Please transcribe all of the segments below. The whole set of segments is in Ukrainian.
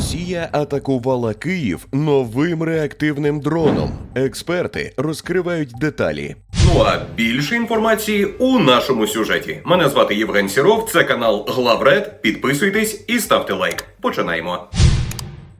Росія атакувала Київ новим реактивним дроном. Експерти розкривають деталі. Ну а більше інформації у нашому сюжеті. Мене звати Євген Сіров, це канал Главред. Підписуйтесь і ставте лайк. Починаємо.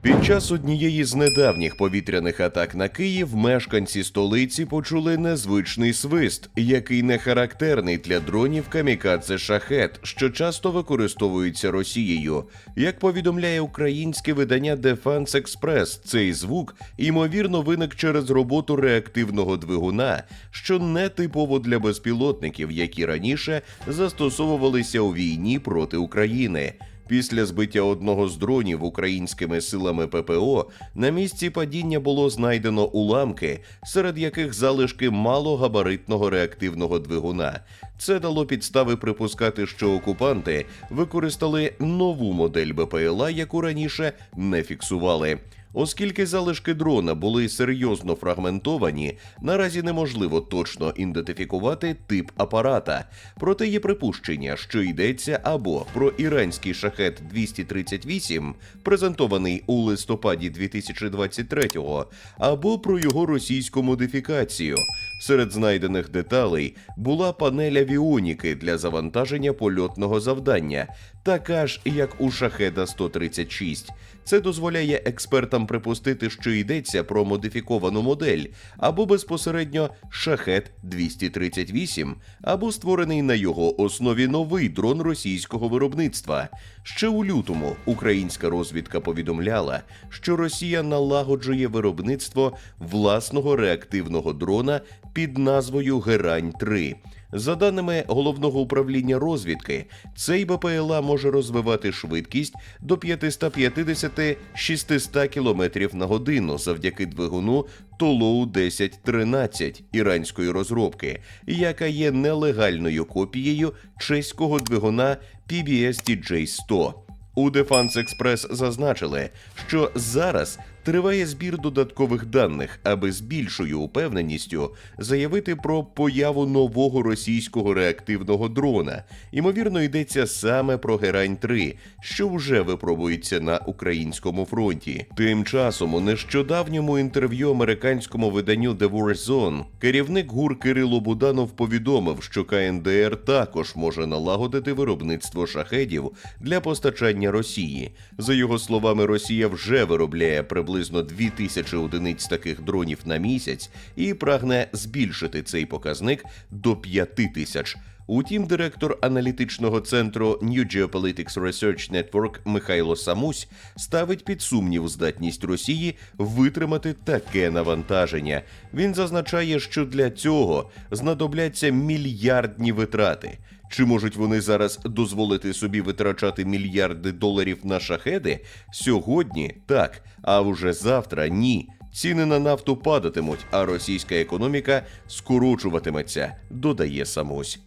Під час однієї з недавніх повітряних атак на Київ мешканці столиці почули незвичний свист, який не характерний для дронів камікадзе шахет, що часто використовуються Росією. Як повідомляє українське видання Defense Express, цей звук ймовірно виник через роботу реактивного двигуна, що не типово для безпілотників, які раніше застосовувалися у війні проти України. Після збиття одного з дронів українськими силами ППО на місці падіння було знайдено уламки, серед яких залишки малогабаритного реактивного двигуна. Це дало підстави припускати, що окупанти використали нову модель БПЛА, яку раніше не фіксували. Оскільки залишки дрона були серйозно фрагментовані, наразі неможливо точно ідентифікувати тип апарата. Проте є припущення, що йдеться або про іранський шахет 238, презентований у листопаді 2023-го, або про його російську модифікацію. Серед знайдених деталей була панель авіоніки для завантаження польотного завдання, така ж як у шахеда 136. Це дозволяє експертам припустити, що йдеться про модифіковану модель, або безпосередньо шахет 238, або створений на його основі новий дрон російського виробництва. Ще у лютому українська розвідка повідомляла, що Росія налагоджує виробництво власного реактивного дрона під назвою Герань 3 за даними головного управління розвідки, цей БПЛА може розвивати швидкість до 550-600 км на годину завдяки двигуну Толоу 1013 іранської розробки, яка є нелегальною копією чеського двигуна PBS TJ-100. У Defense Express зазначили, що зараз триває збір додаткових даних, аби з більшою упевненістю заявити про появу нового російського реактивного дрона. Ймовірно, йдеться саме про Герань 3 що вже випробується на українському фронті. Тим часом у нещодавньому інтерв'ю американському виданню The War Zone керівник ГУР Кирило Буданов повідомив, що КНДР також може налагодити виробництво шахедів для постачання Росії. За його словами, Росія вже виробляє приблизно 2000 одиниць таких дронів на місяць і прагне збільшити цей показник до 5000. Утім, директор аналітичного центру New Geopolitics Research Network Михайло Самусь ставить під сумнів здатність Росії витримати таке навантаження. Він зазначає, що для цього знадобляться мільярдні витрати. Чи можуть вони зараз дозволити собі витрачати мільярди доларів на шахеди? Сьогодні так, а вже завтра ні. Ціни на нафту падатимуть, а російська економіка скорочуватиметься, додає Самусь.